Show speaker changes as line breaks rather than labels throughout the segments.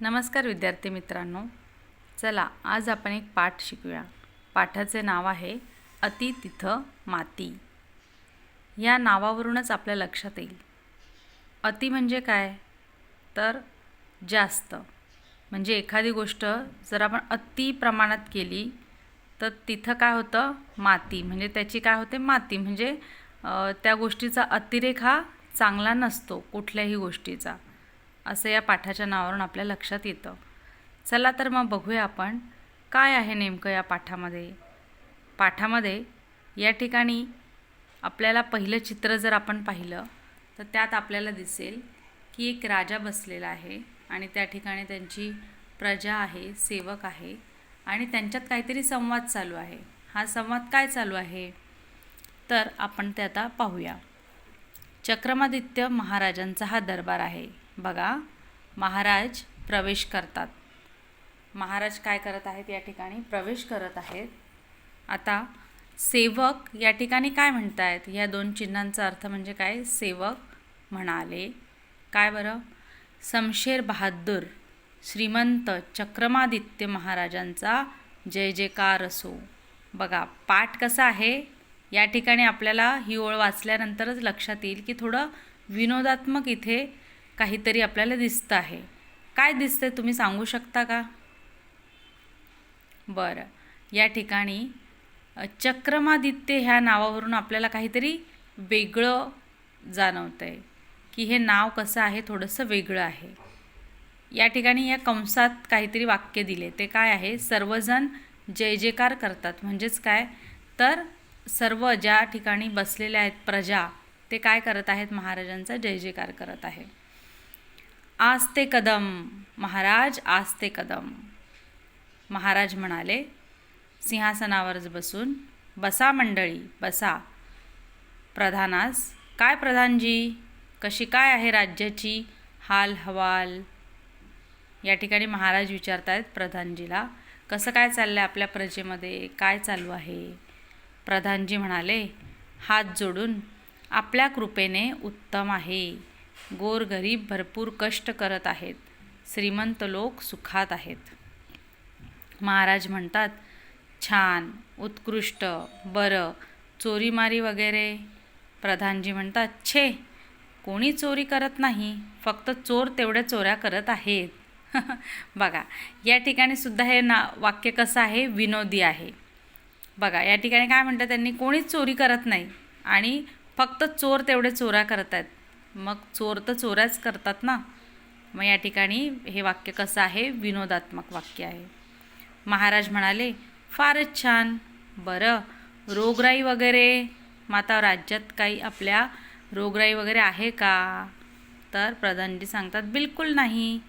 नमस्कार विद्यार्थी मित्रांनो. चला आज आपण एक पाठ शिकूया. पाठाचे नाव आहे अति तिथं माती. या नावावरूनच आपल्या लक्षात येईल. अति म्हणजे काय? तर जास्त. म्हणजे एखादी गोष्ट जर आपण अति प्रमाणात केली तर तिथं काय होतं? माती. म्हणजे त्याची काय होते? माती. म्हणजे त्या गोष्टीचा अतिरेक हा चांगला नसतो कुठल्याही गोष्टीचा. असं या पाठाच्या नावावरून आपल्या लक्षात येतं. चला तर मग बघूया आपण काय आहे नेमकं या पाठामध्ये? पाठामध्ये या ठिकाणी आपल्याला पहिलं चित्र जर आपण पाहिलं तर त्यात आपल्याला दिसेल की एक राजा बसलेला आहे आणि त्या ठिकाणी त्यांची प्रजा आहे सेवक आहे आणि त्यांच्यात काहीतरी संवाद चालू आहे. हा संवाद काय चालू आहे? तर आपण ते आता पाहूया. चक्रमादित्य महाराजांचा हा दरबार आहे. बघा महाराज प्रवेश करतात. महाराज काय करत आहेत या ठिकाणी? प्रवेश करत आहेत. आता सेवक या ठिकाणी काय म्हणतायत? या दोन चिन्हांचा अर्थ म्हणजे काय? सेवक म्हणाले. काय बरं? समशेर बहादूर श्रीमंत चक्रमादित्य महाराजांचा जय जयकार असो. बघा पाठ कसा आहे? या ठिकाणी आपल्याला ही ओळ वाचल्यानंतरच लक्षात येईल की थोडं विनोदात्मक इथे काहीतरी आपल्याला दिसतं आहे. काय दिसतंय तुम्ही सांगू शकता का? बरं. या ठिकाणी चक्रमादित्य ह्या नावावरून आपल्याला काहीतरी वेगळं जाणवतं आहे की हे नाव कसं आहे? थोडंसं वेगळं आहे. या ठिकाणी या कंसात काहीतरी वाक्य दिले. ते काय आहे? सर्वजण जय जयकार करतात. म्हणजेच काय? तर सर्व ज्या ठिकाणी बसलेल्या आहेत प्रजा ते काय करत आहेत? महाराजांचा जय जयकार करत आहे आज ते कदम महाराज आस्ते ते कदम. महाराज म्हणाले सिंहासनावरच बसून बसा मंडळी बसा. प्रधानास काय प्रधानजी? कशी काय आहे राज्याची हाल हवाल? या ठिकाणी महाराज विचारत आहेत प्रधानजीला कसं काय चाललं आहे आपल्या प्रजेमध्ये? काय चालू आहे? प्रधानजी म्हणाले हात जोडून आपल्या कृपेने उत्तम आहे. गोरगरीब भरपूर कष्ट करत आहेत. श्रीमंत लोक सुखात आहेत. महाराज म्हणतात छान उत्कृष्ट बरं चोरीमारी वगैरे. प्रधानजी म्हणतात छे कोणी चोरी करत नाही फक्त चोर तेवढ्या चोऱ्या करत आहेत. बघा या ठिकाणी सुद्धा हे ना वाक्य कसं आहे? विनोदी आहे. बघा या ठिकाणी काय म्हणतात त्यांनी? कोणीच चोरी करत नाही आणि फक्त चोर तेवढे चोऱ्या करत आहेत. मग चोर तर चोऱ्याच करतात ना. मग या ठिकाणी हे वाक्य कसं आहे? विनोदात्मक वाक्य आहे. महाराज म्हणाले फारच छान. बरं. रोगराई वगैरे माता राज्यात काही आपल्या रोगराई वगैरे आहे का? तर प्रधानजी सांगतात बिलकुल नाही.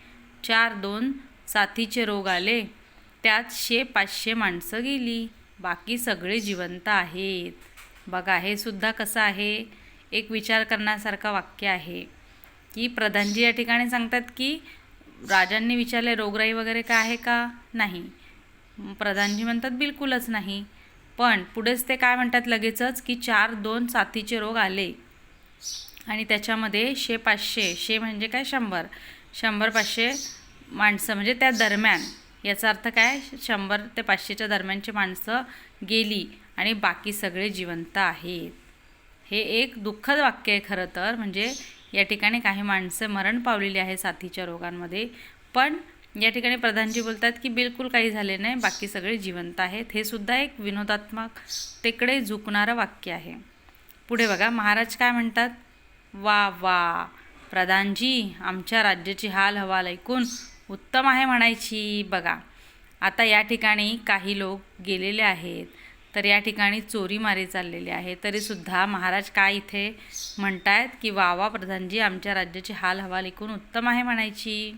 चार दोन साथीचे रोग आले. त्यात शे पाचशे माणसं गेली. बाकी सगळे जिवंत आहेत. बघा हे सुद्धा कसं आहे? एक विचार करण्यासारखं वाक्य आहे की प्रधानजी या ठिकाणी सांगतात की राजांनी विचारले रोगराई वगैरे काय आहे का? नाही. प्रधानजी म्हणतात बिलकुलच नाही. पण पुढेच ते काय म्हणतात लगेचच की चार दोन साथीचे रोग आले आणि त्याच्यामध्ये शे पाचशे शे म्हणजे काय? शंभर. शंभर पाचशे माणसं म्हणजे त्या दरम्यान याचा अर्थ काय? शंभर ते पाचशेच्या दरम्यानची माणसं गेली आणि बाकी सगळे जिवंत आहेत. हे एक दुःखद वाक्य आहे खरं तर. म्हणजे या ठिकाणी काही माणसं मरण पावलेली आहे साथीच्या रोगांमध्ये. पण या ठिकाणी प्रधानजी बोलतात की बिलकुल काही झाले नाही बाकी सगळे जिवंत आहेत. हे सुद्धा एक विनोदात्मक तिकडे झुकणारं वाक्य आहे. पुढे बघा महाराज काय म्हणतात? वा वा प्रधानजी आमच्या राज्याची हाल हवाल ऐकून उत्तम आहे म्हणायची. बघा आता या ठिकाणी काही लोक गेलेले आहेत. तर या ठिकाणी चोरी मारी चाललेली आहे. तरीसुद्धा महाराज काय इथे म्हणतायत की वा वा प्रधानजी आमच्या राज्याची हाल हवाल ऐकून उत्तम आहे म्हणायची.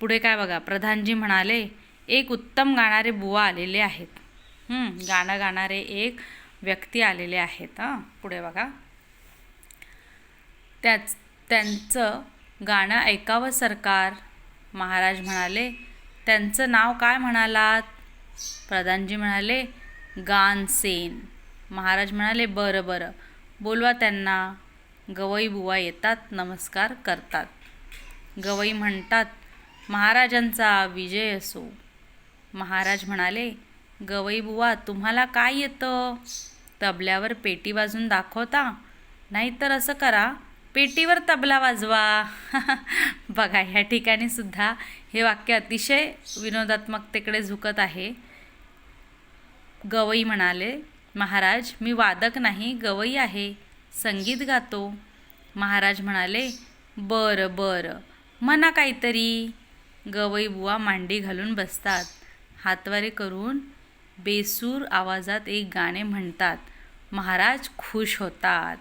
पुढे काय बघा. प्रधानजी म्हणाले एक उत्तम गाणारे बुवा आलेले आहेत. गाणं गाणारे एक व्यक्ती आलेले आहेत. हां. पुढे बघा. त्याच त्यांचं गाणं ऐकावं सरकार. महाराज म्हणाले त्यांचं नाव काय म्हणालात? प्रधानजी म्हणाले गानसेन. महाराज म्हणाले बरं बरं. बोलवा त्यांना. गवई बुवा येतात नमस्कार करतात. गवई म्हणतात महाराजांचा विजय असो. महाराज म्हणाले गवई बुवा तुम्हाला काय येतं? तबल्यावर पेटी वाजून दाखवता? नाहीतर असं करा पेटीवर तबला वाजवा. बघा ह्या ठिकाणी सुद्धा हे वाक्य अतिशय विनोदात्मकतेकडे झुकत आहे. गवई म्हणाले महाराज मी वादक नाही गवई आहे संगीत गातो. महाराज म्हणाले बरं बरं म्हणा काहीतरी. गवई बुवा मांडी घालून बसतात. हातवारे करून बेसूर आवाजात एक गाणे म्हणतात. महाराज खुश होतात.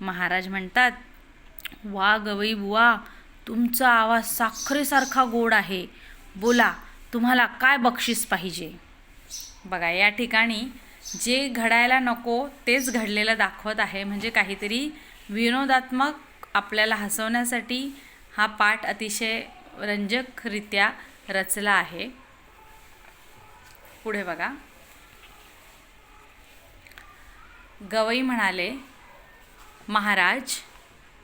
महाराज म्हणतात वा गवई बुवा तुमचा आवाज साखरेसारखा गोड आहे. बोला तुम्हाला काय बक्षीस पाहिजे? बघा या ठिकाणी जे घडायला नको तेच घडलेलं दाखवत आहे. म्हणजे काहीतरी विनोदात्मक आपल्याला हसवण्यासाठी हा पाठ अतिशय रंजकरित्या रचला आहे. पुढे बघा. गवई म्हणाले महाराज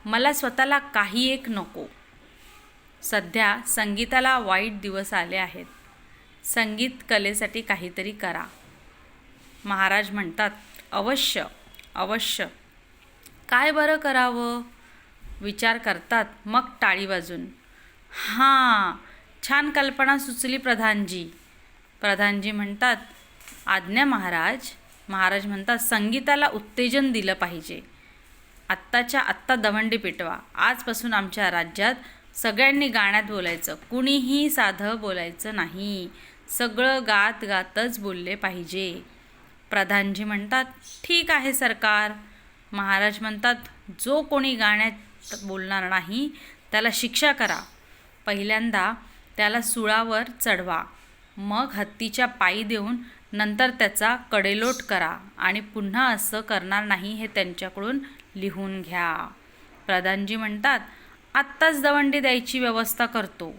मला स्वतःला काही एक नको. सध्या संगीताला वाईट दिवस आले आहेत. संगीत कलेसाठी काहीतरी करा. महाराज म्हणतात अवश्य अवश्य. काय बरं करावं? विचार करतात मग टाळी वाजून. हां छान कल्पना सुचली प्रधानजी. प्रधानजी म्हणतात आज्ञा महाराज. महाराज म्हणतात संगीताला उत्तेजन दिलं पाहिजे. आत्ताच्या आत्ता दवंडी पेटवा. आजपासून आमच्या राज्यात सगळ्यांनी गाण्यात बोलायचं. कुणीही साधं बोलायचं नाही. सगळं गात गातच बोलले पाहिजे. प्रधानजी म्हणतात ठीक आहे सरकार. महाराज म्हणतात जो कोणी गाण्यात बोलणार नाही त्याला शिक्षा करा. पहिल्यांदा त्याला सुळावर चढवा. मग हत्तीच्या पायी देऊन नंतर त्याचा कडेलोट करा आणि पुन्हा असं करणार नाही हे त्यांच्याकडून लिहून घ्या. प्रधानजी म्हणतात आत्ताच दवंडी द्यायची व्यवस्था करतो.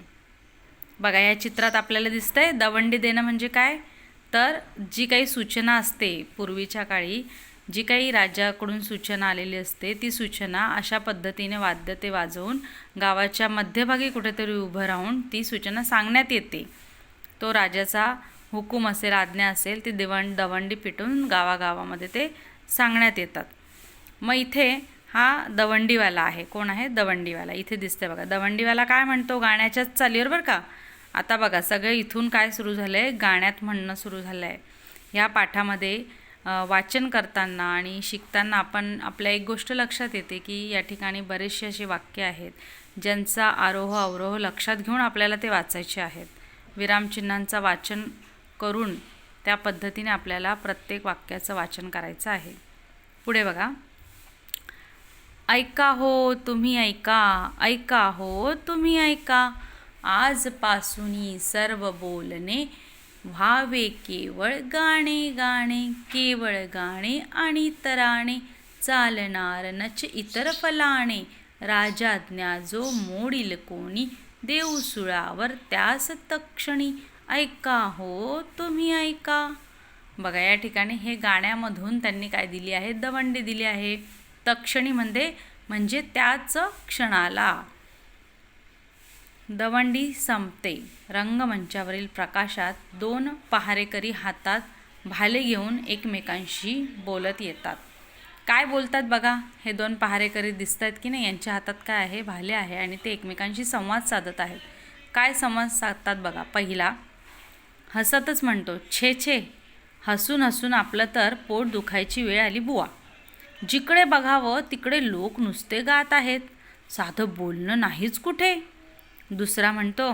बघा या चित्रात आपल्याला दिसतं आहे दवंडी देणं म्हणजे काय? तर जी काही सूचना असते पूर्वीच्या काळी जी काही राजाकडून सूचना आलेली असते ती सूचना अशा पद्धतीने वाद्य ते वाजवून गावाच्या मध्यभागी कुठेतरी उभं राहून ती सूचना सांगण्यात येते. तो राजाचा हुकूम असेल आज्ञा असेल ती दिवण दवंडी पिटून गावागावामध्ये ते सांगण्यात येतात. मग इथे हा दवंडीवाला आहे. कोण आहे? दवंडीवाला. इथे दिसते बघा. दवंडीवाला काय म्हणतो? गाण्याच्याच चालीवर बरं का? आता बघा सगळं इथून काय सुरू झालं आहे गाण्यात म्हणणं सुरू झालं आहे ह्या पाठामध्ये वाचन करताना आणि शिकताना आपण आपल्या एक गोष्ट लक्षात येते की या ठिकाणी बरेचसे असे वाक्य आहेत ज्यांचा आरोह अवरोह लक्षात घेऊन आपल्याला ते वाचायचे आहेत. विरामचिन्हांचं वाचन करून त्या पद्धतीने आपल्याला प्रत्येक वाक्याचं वाचन करायचं आहे. पुढे बघा. ऐका हो तुम्ही ऐका. ऐका हो तुम्ही ऐका. आजपासून सर्व बोलणे व्हावे केवळ गाणे गाणे केवळ गाणे आणि तराणे चालणार नच इतर फलाणे. राजाज्ञा जो मोडील कोणी देवसुळावर त्यास तक्षणी. ऐका हो तुम्ही ऐका. बघा या ठिकाणी हे गाण्यामधून त्यांनी काय दिली आहे? दवंडी दिली आहे. तक्षणी म्हणजे म्हणजे त्याच क्षणाला. दवंडी संपते. रंगमंचावरील प्रकाशात दोन पहारेकरी हातात भाले घेऊन एकमेकांशी बोलत येतात. काय बोलतात बघा? हे दोन पहारेकरी दिसत आहेत की नाही? यांच्या हातात काय आहे? भाले आहे आणि ते एकमेकांशी संवाद साधत आहेत. काय संवाद साधतात बघा? पहिला हसतच म्हणतो छे छे हसून हसून आपलं तर पोट दुखायची वेळ आली बुवा. जिकडे बघावं तिकडे लोक नुसते गात आहेत. साधं बोलणं नाहीच कुठे? दुसरा म्हणतो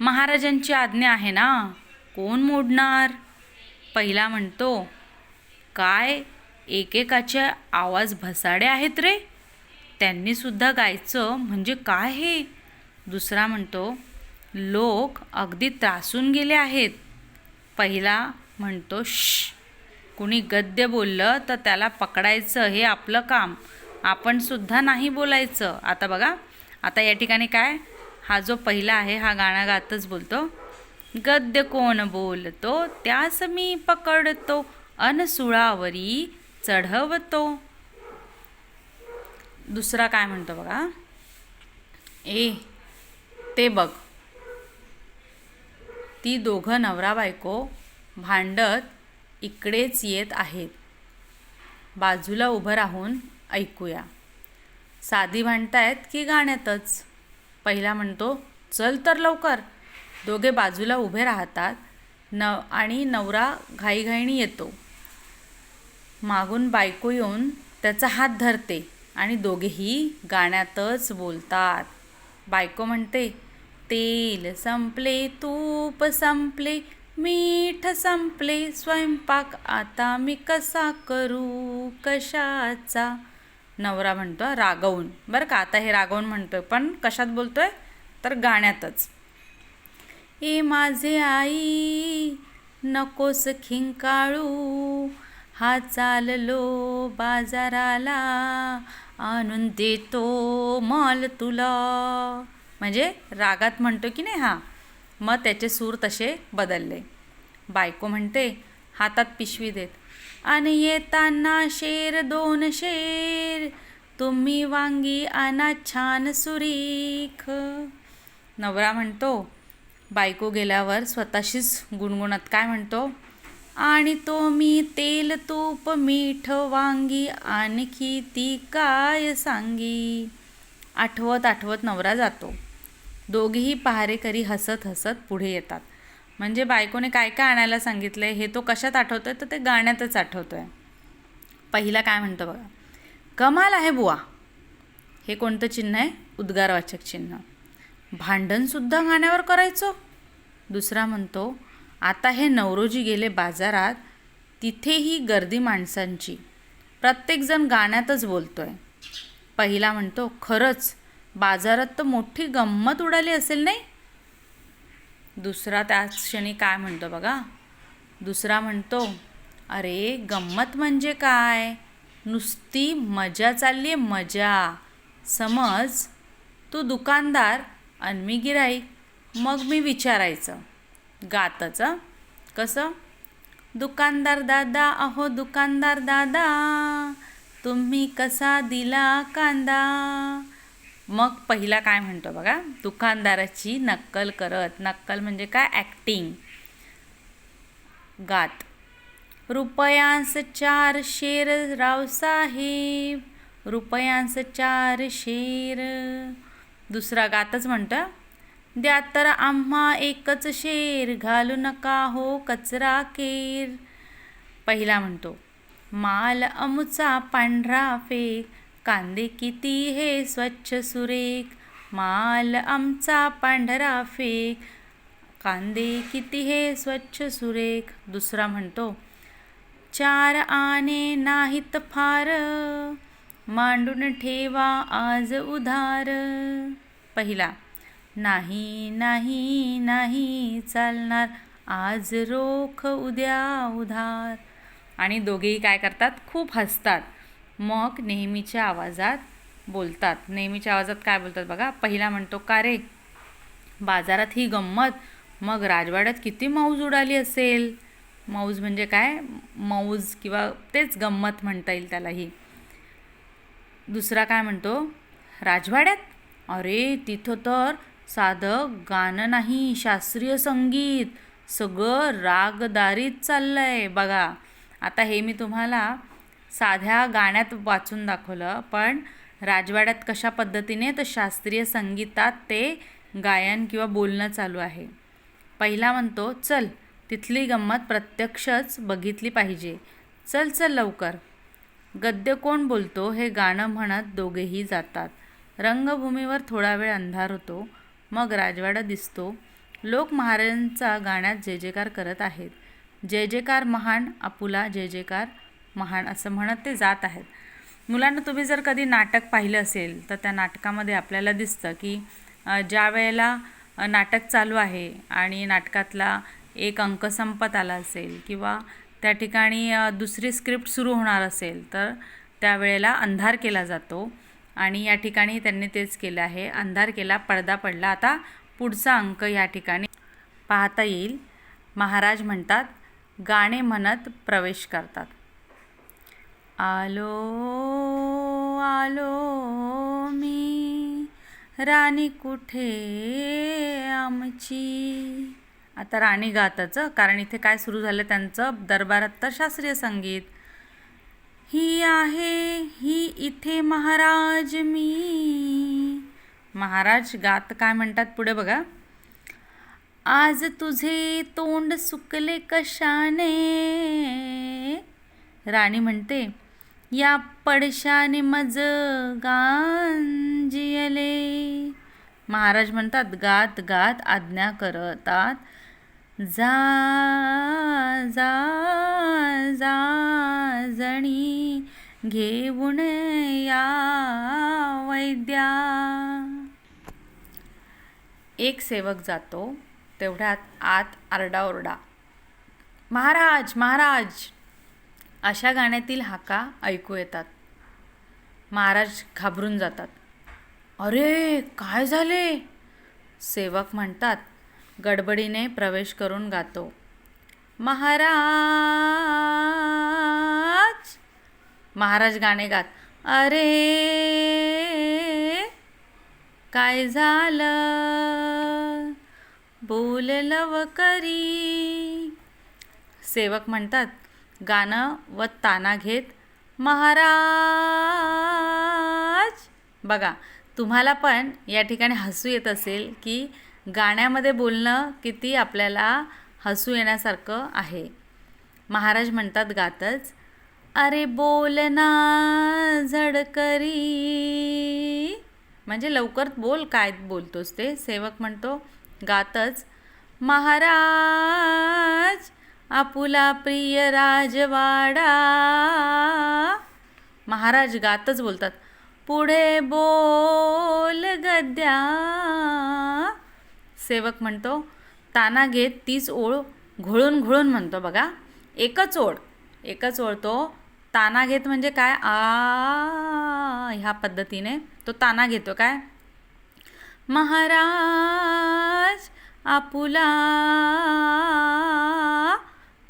महाराजांची आज्ञा आहे ना कोण मोडणार? पहिला म्हणतो काय एकेकाचे आवाज भसाडे आहेत रे? त्यांनीसुद्धा गायचं म्हणजे काय हे? दुसरा म्हणतो लोक अगदी त्रासून गेले आहेत. पहिला म्हणतो श कुणी गद्य बोललं तर त्याला पकडायचं हे आपलं काम. आपणसुद्धा नाही बोलायचं. आता बघा आता या ठिकाणी काय? हा जो पहिला आहे हा गाणं गातच बोलतो. गद्य कोण बोलतो? त्यास मी पकडतो अनसुळावरी चढवतो. दुसरा काय म्हणतो बघा? ए ते बघ. ती दोघं नवरा बायको भांडत इकडेच येत आहेत. बाजूला उभं राहून ऐकूया. साधी भांडतायत की गाण्यातच. पहिला म्हणतो चल तर लवकर. दोघे बाजूला उभे राहतात. न आणि नवरा घाईघाईणी येतो. मागून बायको येऊन त्याचा हात धरते आणि दोघेही गाण्यातच बोलतात. बायको म्हणते तेल संपले तूप संपले मीठ संपले स्वयंपाक आता मी कसा करू कशाचा? नवरा म्हणतो रागवून. बरं का? आता हे रागवून म्हणतोय पण कशात बोलतोय? तर गाण्यातच. ए माझे आई नकोस खिंकाळू. हा चाललो बाजाराला. आणून देतो माल तुला. म्हणजे रागात म्हणतो की नाही हा? मग त्याचे सूर तसे बदलले. बायको म्हणते हातात पिशवी देत. आणि येताना शेर दोन शेर. तुम्ही वांगी आणा छान सुरीख. नवरा म्हणतो बायको गेल्यावर स्वतःशीच गुणगुणत काय म्हणतो? आणि तो मी तेल तूप मीठ वांगी आणखी ती काय सांगी? आठवत आठवत नवरा जातो. दोघेही पहारेकरी हसत हसत पुढे येतात. म्हणजे बायकोने काय काय आणायला सांगितलं हे तो कशात आठवतो आहे तर ते गाण्यातच आठवतो आहे पहिला काय म्हणतो बघा? कमाल आहे बुवा. हे कोणतं चिन्ह आहे? उद्गारवाचक चिन्ह. भांडणसुद्धा गाण्यावर करायचो. दुसरा म्हणतो आता हे नवरोजी गेले बाजारात तिथेही गर्दी माणसांची. प्रत्येकजण गाण्यातच बोलतो आहे पहिला म्हणतो खरंच बाजारात तर मोठी गंमत उडाली असेल नाही? दुसरा त्याच क्षणी काय म्हणतो बघा? दुसरा म्हणतो अरे गंमत म्हणजे काय? नुसती मजा चालली आहे मजा. समज तू दुकानदार आणि मी गिराईक मग मी विचारायचं. गातचं. कसं? दुकानदार दादा अहो दुकानदार दादा तुम्ही कसा दिला कांदा? मग पहिला काय म्हणतो बघा? दुकानदाराची नक्कल करत. नक्कल म्हणजे काय? ॲक्टिंग गात. रुपयांस चार शेर रावसाहेब रुपयांस चार शेर. दुसरा गातच म्हणतं. द्या तर आम्हा एकच शेर. घालू नका हो कचरा केर. पहिला म्हणतो. माल अमुचा पांढरा फेक कांदे किती हे स्वच्छ सुरेख माल आमचा पांढरा फेक. कांदे किती हे स्वच्छ सुरेख दुसरा म्हणतो चार आणे नाहीत फार मांडून ठेवा आज उधार. पहिला नाही नाही नाही चालणार आज रोख उद्या उधार. आणि दोघेही काय करतात? खूप हसतात. मग नेहमीच्या आवाजात बोलतात. नेहमीच्या आवाजात काय बोलतात बघा? पहिला म्हणतो का रे? बाजारात ही गंमत? मग राजवाड्यात किती मौज उडाली असेल? मौज म्हणजे काय? मौज किंवा तेच गंमत म्हणता येईल त्यालाही. दुसरा काय म्हणतो? राजवाड्यात? अरे तिथं तर साधं गाणं नाही शास्त्रीय संगीत. सगळं रागदारीत चाललं आहे बघा आता हे मी तुम्हाला साध्या गाण्यात वाचून दाखवलं पण राजवाड्यात कशा पद्धतीने तर शास्त्रीय संगीतात ते गायन किंवा बोलणं चालू आहे. पहिला म्हणतो चल तिथली गंमत प्रत्यक्षच बघितली पाहिजे. चल चल लवकर. गद्य कोण बोलतो हे गाणं म्हणत दोघेही जातात. रंगभूमीवर थोडा वेळ अंधार होतो. मग राजवाडा दिसतो. लोक महाराजांचा गाण्यात जय जयकार करत आहेत. जय जयकार महान आपुला जय जयकार महान असं म्हणत ते जात आहेत. मुलांना तुम्ही जर कधी नाटक पाहिलं असेल तर त्या नाटकामध्ये आपल्याला दिसतं की ज्या वेळेला नाटक चालू आहे आणि नाटकातला एक अंक संपत आला असेल किंवा त्या ठिकाणी दुसरी स्क्रिप्ट सुरू होणार असेल तर त्यावेळेला अंधार केला जातो आणि या ठिकाणी त्यांनी तेच केलं आहे. अंधार केला पडदा पडला. आता पुढचा अंक या ठिकाणी पाहता येईल. महाराज म्हणतात गाणे म्हणत प्रवेश करतात. आलो आलो मी. राणी कुठे आमची? आता राणी गातच कारण इथे काय सुरू झालं त्यांचं? दरबारात तर शास्त्रीय संगीत. ही आहे ही इथे महाराज मी. महाराज गात काय म्हणतात पुढे बघा. आज तुझे तोंड सुकले कशाने? राणी म्हणते या पडशाने मज गांजियले महाराज म्हणतात गात गात आज्ञा करतात. जा जा जा जणी घेऊन या वैद्या. एक सेवक जातो तेवढ्यात आत आरडाओरडा. महाराज महाराज! अशा गाण्यातील हाका ऐकू येतात. महाराज घाबरून जातात. अरे काय झाले? सेवक म्हणतात. गडबडीने प्रवेश करून गातो. महाराज! महाराज गाणे गात. अरे काय झालं? बोललव करी. सेवक म्हणतात. गाणं व ताना घेत महाराज. बघा तुम्हाला पण या ठिकाणी हसू येत असेल की गाण्यामध्ये बोलणं किती आपल्याला हसू येण्यासारखं आहे. महाराज म्हणतात गातच अरे बोलना झडकरी. म्हणजे लवकर बोल काय बोलतोस ते? सेवक म्हणतो गातच महाराज. आपुला प्रिय राजवाडा. महाराज गातच बोलतात. पुढे बोल गद्या. सेवक म्हणतो ताना घेत तीच ओळ घोळून घोळून म्हणतो बघा. एकच ओळ. एकच ओळ तो ताना घेत म्हणजे काय? आ ह्या पद्धतीने तो ताना घेतो काय? महाराज आपुला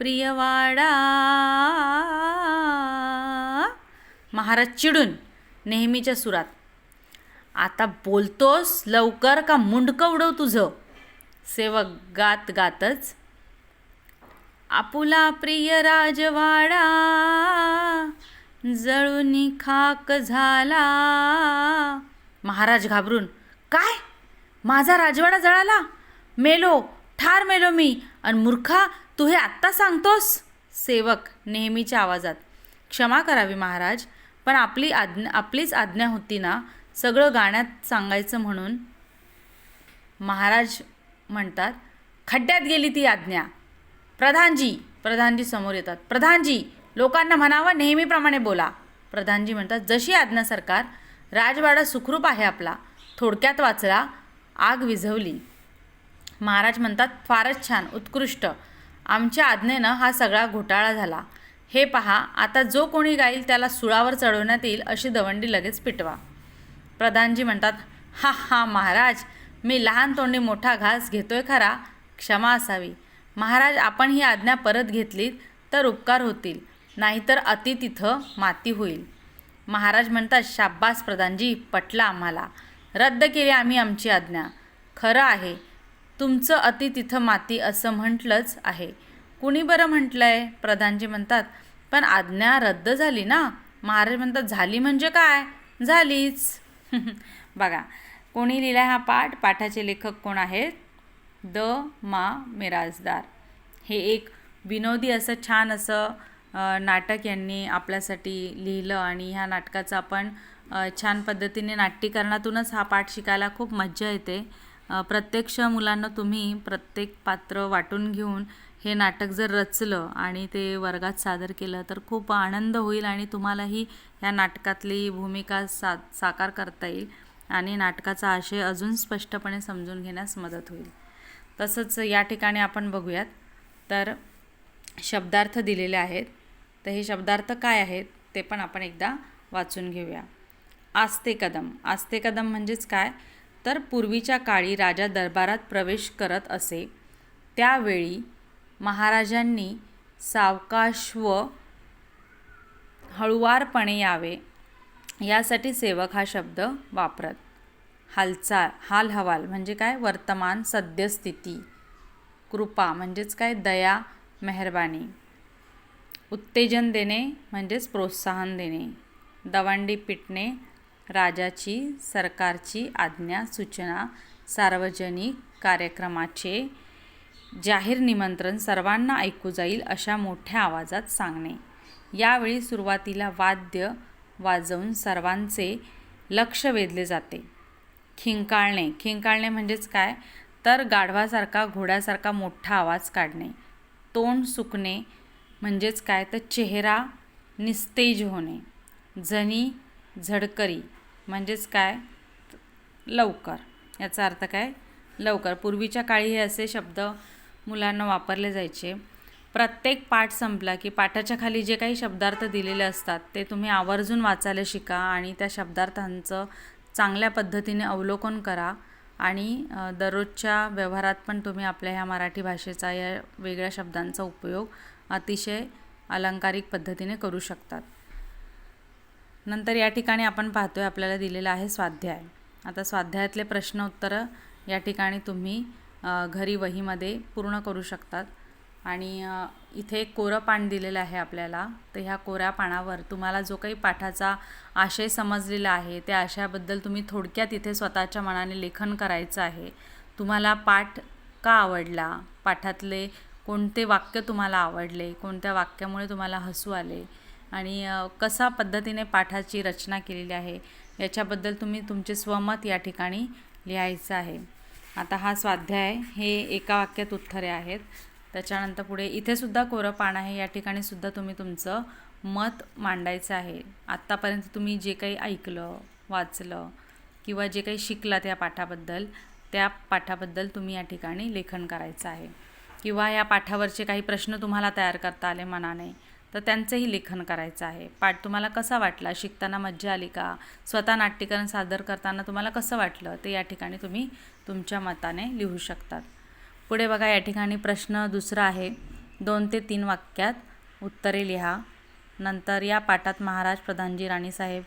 प्रियवाडा. महाराज चिडून नेहमीच्या सुरात आता बोलतोस लवकर का मुंडकं उडव तुझं? सेवक गात गातच आपुला प्रिय राजवाडा जळूनी खाक झाला. महाराज घाबरून काय? माझा राजवाडा जळाला? मेलो ठार मेलो मी. आणि मूर्खा तू हे आत्ता सांगतोस? सेवक नेहमीच्या आवाजात. क्षमा करावी महाराज पण आपली आज्ञा आपलीच आज्ञा होती ना सगळं गाण्यात सांगायचं म्हणून. महाराज म्हणतात खड्ड्यात गेली ती आज्ञा. प्रधानजी प्रधानजी समोर येतात. प्रधानजी लोकांना म्हणावं नेहमीप्रमाणे बोला. प्रधानजी म्हणतात जशी आज्ञा सरकार राजवाडा सुखरूप आहे आपला. थोडक्यात वाचला आग विझवली. महाराज म्हणतात फारच छान उत्कृष्ट. आमच्या आज्ञेनं हा सगळा घोटाळा झाला. हे पहा आता जो कोणी गाईल त्याला सुळावर चढवण्यात येईल अशी दवंडी लगेच पिटवा. प्रधानजी म्हणतात हा हा महाराज मी लहान तोंडी मोठा घास घेतोय खरा क्षमा असावी. महाराज आपण ही आज्ञा परत घेतलीत तर उपकार होतील नाहीतर अति तिथं माती होईल. महाराज म्हणतात शाब्बास प्रधानजी पटला आम्हाला. रद्द केली आम्ही आमची आज्ञा. खरं आहे तुमचं अति तिथं माती असं म्हटलंच आहे. कुणी बरं म्हटलं आहे प्रधानजी म्हणतात पण आज्ञा रद्द झाली ना? महाराज म्हणतात झाली म्हणजे काय? झालीच. बघा कोणी लिहिला हा पाठ? पाठाचे लेखक कोण आहेत? द. मा. मिराजदार हे एक विनोदी असं छान असं नाटक यांनी आपल्यासाठी लिहिलं आणि ह्या नाटकाचं आपण छान पद्धतीने नाट्यीकरणातूनच हा पाठ शिकायला खूप मज्जा येते. प्रत्यक्ष मुलांना तुम्ही प्रत्येक पात्र वाटून घेऊन हे नाटक जर रचलं आणि ते वर्गात सादर केलं तर खूप आनंद होईल आणि तुम्हालाही ह्या नाटकातली भूमिका सा साकार करता येईल आणि नाटकाचा आशय अजून स्पष्टपणे समजून घेण्यास मदत होईल. तसंच या ठिकाणी आपण बघूयात तर शब्दार्थ दिलेले आहेत. तर हे शब्दार्थ काय आहेत ते पण आपण एकदा वाचून घेऊया. आस्ते कदम. आस्ते कदम म्हणजेच काय? तर पूर्वीच्या काळी राजा दरबारात प्रवेश करत असे. त्यावेळी महाराजांनी सावकाश व हळुवारपणे यावे. यासाठी सेवक हा शब्द वापरत. हालचाल हाल हवाल म्हणजे काय? वर्तमान सद्यस्थिती. कृपा म्हणजेच काय? दया मेहरबानी. उत्तेजन देणे म्हणजेच प्रोत्साहन देणे. दवंडी पिटणे राजाची सरकारची आज्ञा सूचना सार्वजनिक कार्यक्रमाचे जाहीर निमंत्रण सर्वांना ऐकू जाईल अशा मोठ्या आवाजात सांगणे. यावेळी सुरुवातीला वाद्य वाजवून सर्वांचे लक्ष वेधले जाते. खिंकाळणे. खिंकाळणे म्हणजेच काय? तर गाढवासारखा घोड्यासारखा मोठा आवाज काढणे. तोंड सुकणे म्हणजेच काय? तर चेहरा निस्तेज होणे. जणी झडकरी. म्हणजेच काय? लवकर. याचा अर्थ काय? लवकर. पूर्वीच्या काळी हे असे शब्द मुलांना वापरले जायचे. प्रत्येक पाठ संपला की पाठाच्या खाली जे काही शब्दार्थ दिलेले असतात ते तुम्ही आवर्जून वाचायला शिका आणि त्या शब्दार्थांचं चांगल्या पद्धतीने अवलोकन करा आणि दररोजच्या व्यवहारात पण तुम्ही आपल्या ह्या मराठी भाषेचा या वेगळ्या शब्दांचा उपयोग अतिशय अलंकारिक पद्धतीने करू शकतात. नंतर या ठिकाणी आपण पाहतो आहे आपल्याला दिलेलं आहे स्वाध्याय. आता स्वाध्यायातले प्रश्न उत्तरं या ठिकाणी तुम्ही घरी वहीमध्ये पूर्ण करू शकतात. आणि इथे एक कोरं पान दिलेलं आहे आपल्याला. तर ह्या कोऱ्या पानावर तुम्हाला जो काही पाठाचा आशय समजलेला आहे त्या आशयाबद्दल तुम्ही थोडक्यात इथे स्वतःच्या मनाने लेखन करायचं आहे. तुम्हाला पाठ का आवडला? पाठातले कोणते वाक्य तुम्हाला आवडले? कोणत्या वाक्यामुळे तुम्हाला हसू आले? आणि कसा पद्धतीने पाठाची रचना केलेली आहे याच्याबद्दल तुम्ही तुमचे स्वमत या ठिकाणी लिहायचं आहे. आता हा स्वाध्याय हे एका वाक्यात उत्तरे आहेत. त्याच्यानंतर पुढे इथेसुद्धा कोरं पान आहे या ठिकाणी सुद्धा तुम्ही तुमचं मत मांडायचं आहे. आत्तापर्यंत तुम्ही जे काही ऐकलं वाचलं किंवा जे काही शिकलं त्या पाठाबद्दल त्या पाठाबद्दल तुम्ही या ठिकाणी लेखन करायचं आहे. किंवा या पाठावरचे काही प्रश्न तुम्हाला तयार करता आले मनाने तर त्यांचंही लेखन करायचं आहे. पाठ तुम्हाला कसा वाटला? शिकताना मज्जा आली का? स्वतः नाट्यकरण सादर करताना तुम्हाला कसं वाटलं? ते या ठिकाणी तुम्ही तुमच्या मताने लिहू शकतात. पुढे बघा या ठिकाणी प्रश्न दुसरा आहे. दोन ते तीन वाक्यात उत्तरे लिहा. नंतर या पाठात महाराज प्रधानजी राणीसाहेब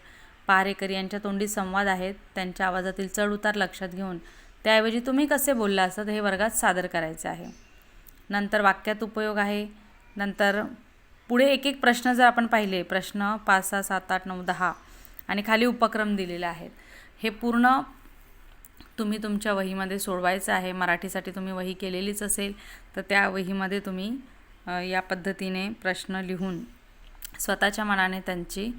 पहारेकर यांच्या तोंडी संवाद आहेत. त्यांच्या आवाजातील चढउतार लक्षात घेऊन त्याऐवजी तुम्ही कसे बोलला असत हे वर्गात सादर करायचे आहे. नंतर वाक्यात उपयोग आहे. नंतर पुढे एक एक प्रश्न जर आपण पाहिले प्रश्न पाच सहा सात आठ नऊ दहा आणि खाली उपक्रम दिलेले आहेत. हे पूर्ण तुम्ही तुमच्या वहीमध्ये सोडवायचं आहे. मराठीसाठी तुम्ही वही केलेलीच असेल तर त्या वहीमध्ये तुम्ही या पद्धतीने प्रश्न लिहून स्वतःच्या मनाने त्यांची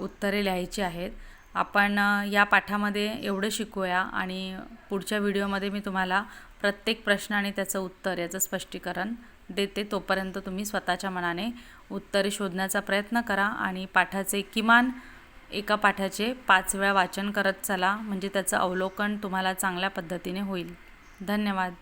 उत्तरे लिहायची आहेत. आपण या पाठामध्ये एवढं शिकूया आणि पुढच्या व्हिडिओमध्ये मी तुम्हाला प्रत्येक प्रश्न आणि त्याचं उत्तर याचं स्पष्टीकरण देते तोपर्यंत तुम्ही स्वतःच्या मनाने उत्तरे शोधण्याचा प्रयत्न करा आणि पाठाचे किमान एका पाठाचे पाच वेळा वाचन करत चला म्हणजे त्याचं अवलोकन तुम्हाला चांगल्या पद्धतीने होईल. धन्यवाद.